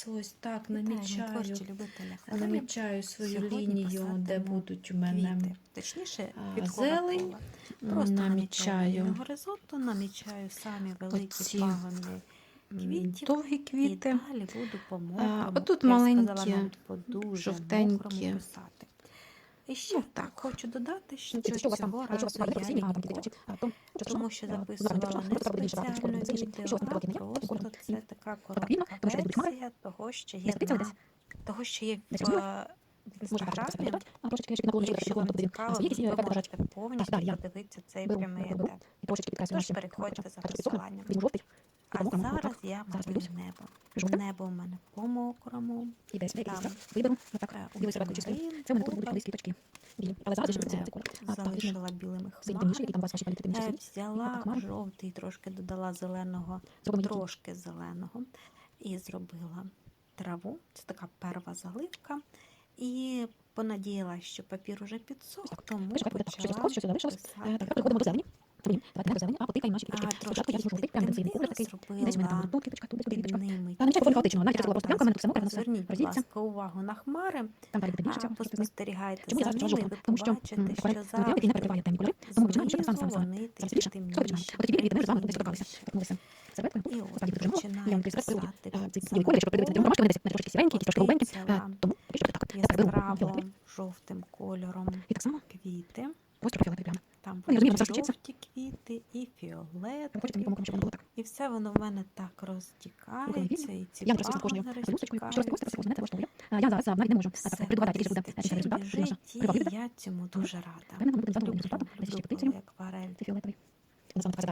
раз ось так намічаю, намічаю свою лінію, де будуть у мене квіти. Точніше, зелень. Просто намічаю горизонту, намічаю самі великі оці, пагони квітів. довгі І квіти. далі буду по мокрому, отут маленькі, жовтенькі. І ще Ну, так хочу додати, що цього разу я ніколи тому що е, записувала не там відео, а просто це така коротка версія того, що є на того, що є в, е, інстаграмі. Якщо вам цікаво, ви можете повністю подивитися цей прямий етап. Тож переходьте за посиланням. А зараз я малюю небо. Небо у мене по мокрому. І десь Там. так, виберу. Отак. е, Білий серветку чистий. Це у мене тут будуть колись квіточки. Білі. Але зараз я ще Небо колір. Так, залишила білими темніші, там вас ваші темніші Е. Взяла жовтий, трошки додала зеленого, трошки зеленого і зробила траву. Це така перва заливка. І понадіялась, що папір уже підсох, так. тому так так. Почала залишилось. Е, писати. Так, переходимо до зелені. Давайте не до зелені, а потикаємо наші квіточки. Спочатку я візьму жовтий, прям інтенсивний колір такий. зробила Десь у мене там тут квіточка, тут під квіточка. Та нічого тінь. хаотично, навіть якщо була просто пленка, в мене тут все мокре, воно все Зверніть, розійдеться. ласка, увагу на хмари, Там далі буде більше знав. поспостерігайте Чому я зараз почала Тому що золотий не перекриває темні кольори, тому починаємо ще саме знизу саме зараз більше. Що починаємо? От такі білі, ми з вами тут десь торкалися. Торкнулися серветкою. Тут от дуже мало. Я вам трішки писати. Ці білі кольори, якщо подивитися на ромашки, вони десь трошки сіренькі, якісь трошки голубенькі. Тому поки так. Тепер беру яскраво жовтим кольором квіти. прямо. Там Ну, будуть воно жовті квіти і фіолетові. І все воно в мене так розтікається, і ці. Е, Я зараз навіть не можу придбати, тільки буде результат. І я цьому дуже рада. Люблю, коли акварель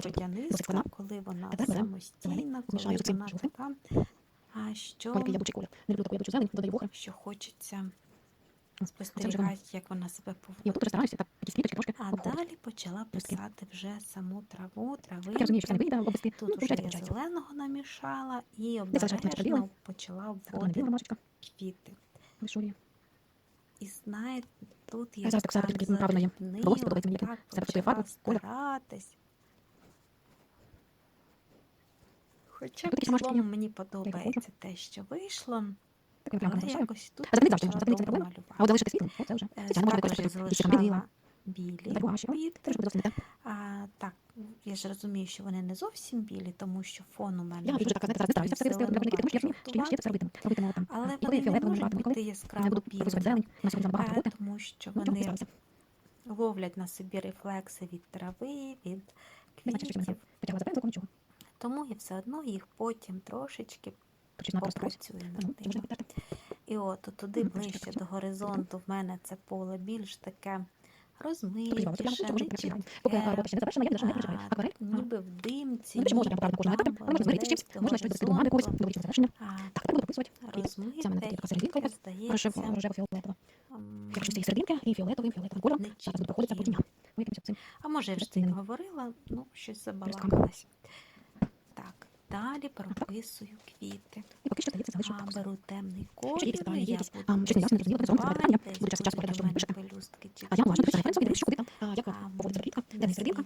водянистка, коли вона самостійна, коли вона така. А що, що хочеться. Спостерігати, як вона себе поводить. А далі почала писати вже саму траву, травинки. Ну, Тут уже виходить, я зеленого намішала і обережно почала обводити квіти. І знаєте, тут Я так почала старатись. Хоча в цілому мені подобається те, що вийшло, Так я прямо тут А за завжди, за це не проблема. А от залишити світло, о, це вже. Е, Спеціально може що якісь там білі, так, не. А, я ж розумію, що вони не зовсім білі, тому що фон у мене Я дуже так, знаєте, зараз не стараюся все вести в тому що я розумію, що я це робитиму. Робитиму там. Але вони не можуть бути яскраво білими, е, тому що Ну, вони ловлять на собі рефлекси від трави, від Не квітів. Тому я все одно їх потім трошечки Це підтерти. І от туди ближче до горизонту в мене це поле більш таке розмитіше, не не не ніби в димці, Ну, ніби там десь до горизонту. І Це розмите, серединка, і і фіолетовим, фіолетовим кольором. Зараз цим. А може, я вже Частинами. цим. говорила, ну, щось забалакалась. Далі прописую квіти. Поки що, здається, залишу А, беру темний колір, є я буду що пелюстки чи А я кущики, приписаю собі, куди там, як поводиться квітка, де не серединка,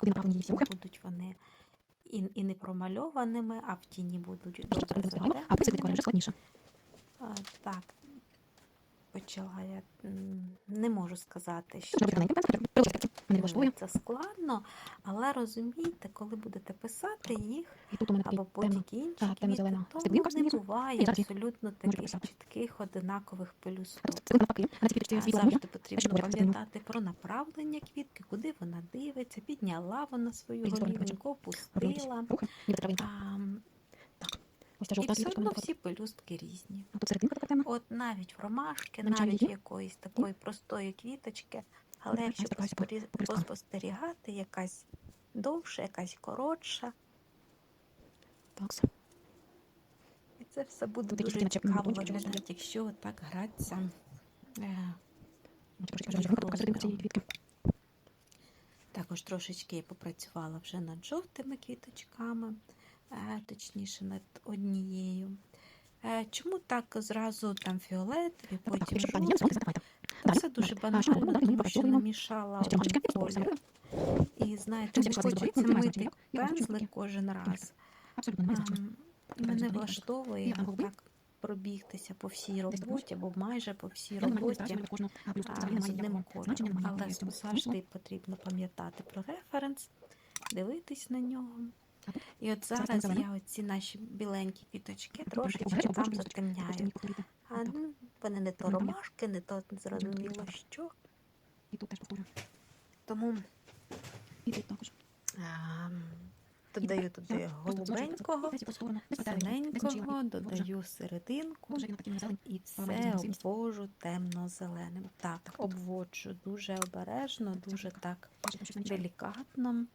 куди направлені її всі. Будуть вони і, і не промальованими, а в тіні будуть Що добре а писати вже складніше. Так, почала я. Не можу сказати, що Це влаштовує. це складно, але розумійте, коли будете писати їх, або будь-які інші квіти, то не буває абсолютно таких чітких одинакових пелюсток. Завжди потрібно пам'ятати про направлення квітки, куди вона дивиться, підняла вона свою Різні сторони Ось ця і все одно всі пелюстки різні. А тут серединка така темна. От навіть в ромашки, навіть якоїсь такої простої квіточки, але Ну, якщо поспостерігати, якась довша, якась коротша, Так, і це все буде дуже цікаво виглядати, якщо так гратися. Е, Ну. Також трошечки я попрацювала вже над жовтими квіточками, точніше над однією. Чому так зразу там фіолетові, так, потім Далі. все дуже банально, тому що намішала один колір. І знаєте, хочеться мити я пензлик кожен раз. Мене влаштовує так пробігтися по всій роботі, або майже по всій роботі. а, з одним кольором. Але завжди потрібно пам'ятати про референс, дивитись на нього. І от зараз я оці наші біленькі квіточки трошечки там затемняю. А, ну, вони не то ромашки, не то зрозуміло що. І тут теж повторюю. Тому І тут також. додаю туди голубенького. Боже, додаю серединку і все обвожу темно-зеленим. Так, обводжу дуже обережно, дуже так делікатно.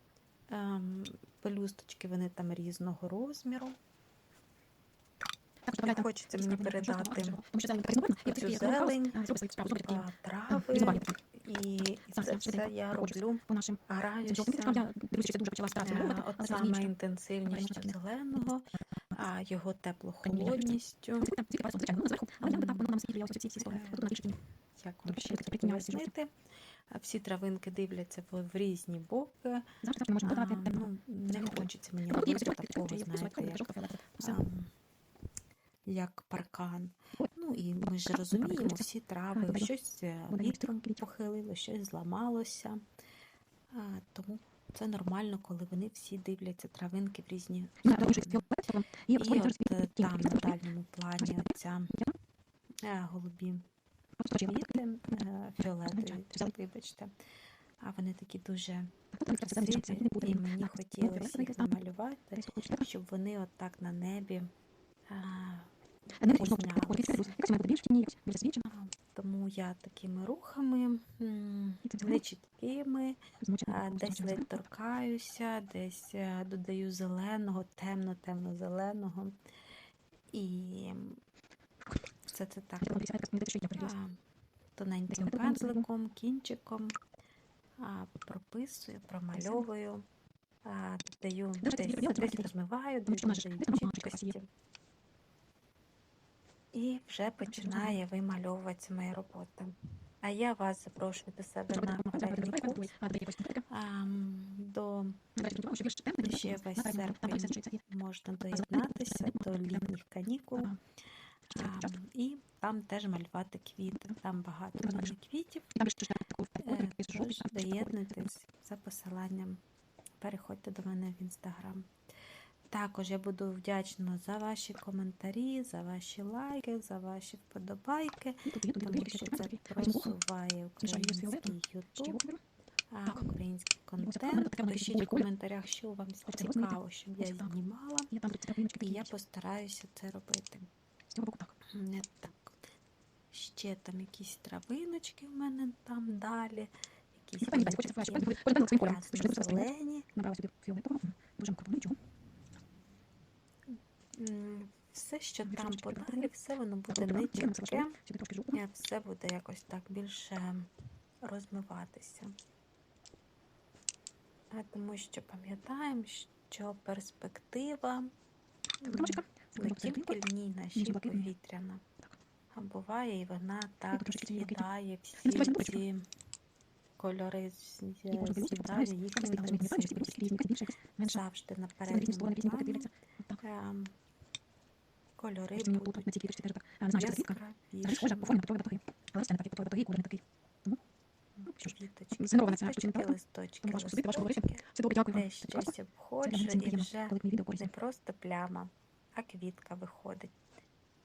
Ем, пелюсточки вони там різного розміру. Додавайте Хочеться мені передати цю зелень, трави, і, це я все я роблю, граюся. Е, От саме інтенсивністю зеленого, а його теплохолодністю. Ну, так. Е. Як вам ще це пояснити? А Всі травинки дивляться в, в різні боки. Завжди завжди можемо А, ну, не хочеться мені робити такого, знаєте, як, як паркан. Ну і ми ж розуміємо, всі трави, щось е, вітром похилило, щось зламалося. А, тому це нормально, коли вони всі дивляться травинки в різні сторони. І от е, там на дальньому плані оця е, голубі. Квіти, е, фіолетові, вибачте. А вони такі дуже і мені хотілося їх намалювати, щоб вони отак на небі. свічена. а, Тому я такими рухами нечіткими, десь ледь торкаюся, десь е, додаю зеленого, темно-темно-зеленого. І все це так а, тоненьким пензликом, кінчиком а, прописую, промальовую, а, десь, десь розмиваю, чіткості. І вже починає вимальовуватися моя робота. А я вас запрошую до себе на перелік курс. А, додає якось конкретика. А, м, до темне, ще весь серпень можна доєднатися до літніх канікул. А, і там теж малювати квіти. Там багато квітів. Е, Тож доєднуйтесь за посиланням. Переходьте до мене в інстаграм. Також я буду вдячна за ваші коментарі, за ваші лайки, за ваші вподобайки, є, тому що це просуває український Ютуб, а, український контент. така вона Пишіть в коментарях, що вам цікаво, щоб я знімала, І я постараюся це робити. З цього боку так. Не так. Ще там якісь травиночки в мене там далі. Якісь. Набрала фіолетового. Дуже нічого. Все, що там подалі, все воно буде не чітке, все буде якось так більше розмиватися. Тому що пам'ятаємо, що перспектива трошечка. Не тільки лінійна, ще й повітряна. А буває, і вона так з'їдає всі ці кольори, з'їдає їх якась менше. завжди на передньому так. ем, кольори будуть Не не не такий. Ну, Квіточки, листочки, листочки. Десь щось обходжу і вже не просто пляма, а квітка виходить.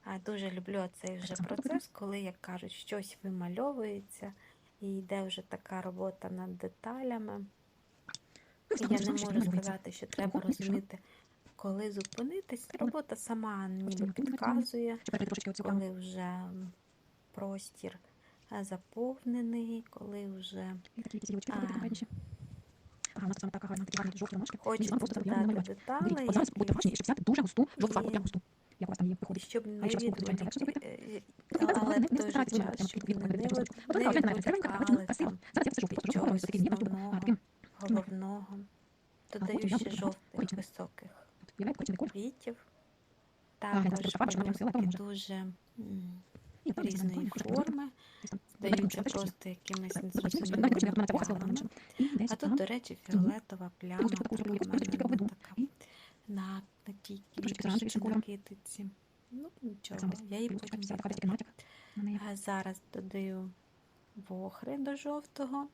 А дуже люблю цей вже процес, коли, як кажуть, щось вимальовується і йде вже така робота над деталями. Ну, І я не можу сказати, що треба розуміти, коли зупинитись. Робота сама ніби підказує, коли вже простір заповнений, коли вже А. Ага, у нас саме така гарна, такі гарні жовті ромашки. Мені саме просто додати намалювати. Дивіться, от зараз будьте уважні, і щоб взяти дуже густу, жовту фарбу, прям густу. Як у вас там її виходить. щоб не якщо спробувати, звичайно, легше зробити. Ну, але не- старайтеся вибирати час, прямо квітку, не виберіть просто. От така, от, знаєте, красивенька, така, ну, красиво. Зараз я все жовте, просто жовтого, такий тут. Таким, головного. Додаю ще жовтих високих віолет, коричневий колір. квітів. вона може. дуже І там різної форми, Що просто якимись незрозумілими А тут, до речі, фіолетова пляма така на, тій китиці. Ну, нічого, я її потім зараз додаю вохри до жовтого.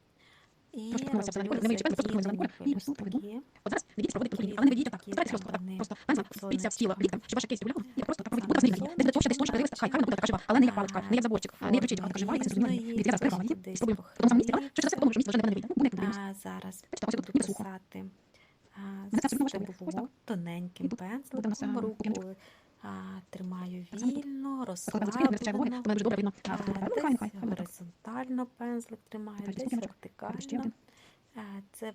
І Просто ткнулася в зелену роблю колір, не вийде, просто ткнулася в зелену задіяні колір, і ось тут проведу. пелюстки. От зараз не проводити але не ведіть отак. Старайтесь просто так. Просто пензлик як впіться в тіло, сонечко. щоб ваше кейс гуляло. І просто так Буде змінити. Десь товще, десь тоньше, хай, хай буде така жива, але не як паличка, не як заборчик. Не кричіть, а така жива, і зрозуміло. Різної, зараз перекладемо її, десь спробуємо. Потім саме місці, похилі. що це тому, що місце вже, не вийде. Буде як. А зараз буду тут ніби сухо. писати а, Мене це все одно важливо. Ось стебло так. тоненьким І пензликом буде у нас, е, рукою. Тримаю вільно, розслаблено. Ну, горизонтально пензлик тримаю, десь вертикально. Це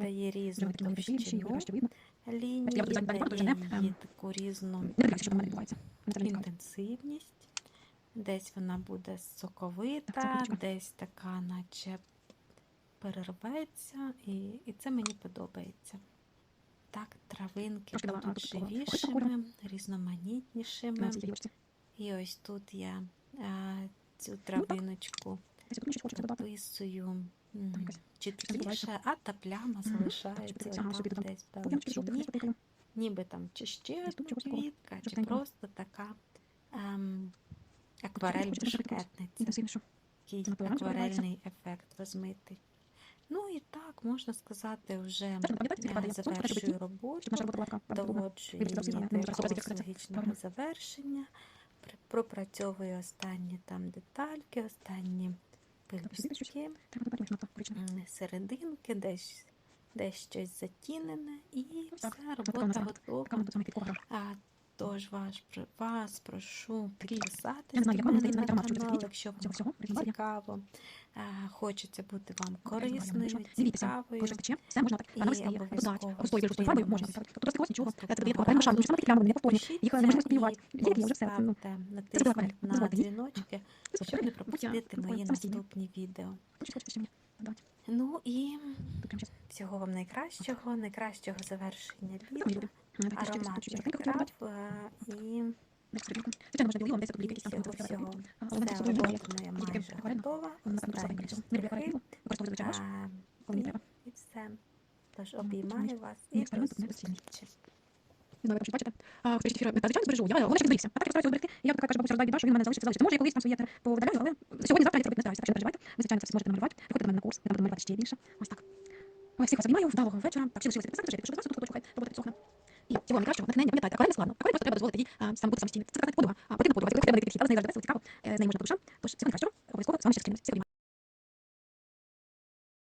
дає різну товщину лінії, дає її ем, таку різну інтенсивність. Десь вона буде соковита, десь така, наче перерветься, і, і це мені подобається. Так, травинки будуть живішими, різноманітнішими. І ось тут я а, цю травиночку виписую. М, Там якась чіткіше, а та пляма залишається додам. десь в далечині. Ніби там чи ще одна квітка, чи просто така ем, акварель хочеться, щоб якось бешкетниця. Інтенсивніше. Такий акварельний ефект розмитий. І так, можна сказати, вже завершую роботу, наша робота була така правда довга. доводжу Вибачте, її завжди, до не можу зобразити, якогось як це логічного завершення, пропрацьовую останні там детальки, останні м, серединки, десь, десь щось затінене, і у робота готова. Тож вас, вас прошу на канал, якщо вам цікаво. Хочеться бути вам корисною, цікавою. І обов'язково зустрінемось. Тобто вже все, ну, натисніть на дзвіночки, щоб не пропустити мої наступні відео. Ну і всього вам найкращого, найкращого завершення літа, люди. А, так, ще щось тут ароматних чистенько хотіла додати. трав е, і всього Тільки майже готова. Останні штрихи. і- все. Тож Ну, обіймаю вас і до зустрічі. Не знаю, там бачите. А, хтось ефір, та, звичайно, збережу. Я, головне, що зберігся. А так я стараюся зберегти. Я така кажу, бабуся, роздай біда, він мене залишиться, залишиться. Може, я колись там своє повидаляю, але сьогодні, завтра я це робити не стараюся. Так що не переживайте. Ви, звичайно, це все можете намалювати. Приходьте до мене на курс, я там буду малювати ще більше. Ось так. Ой, всіх вас обіймаю, вдалого вечора. Так, всі лишилися підписати, пишіть, що до вас, тут хай робота підсохне. І цього найкращого, натхнення, пам'ятайте, акварель не складно. Акварель просто треба дозволити їй сам бути самостійним. Це така подруга. А, потрібна подруга. Коли треба знайти підхід, але з нею весело, цікаво, з нею можна по. Тож всього найкращого, обов'язково з вами ще зустрінемось.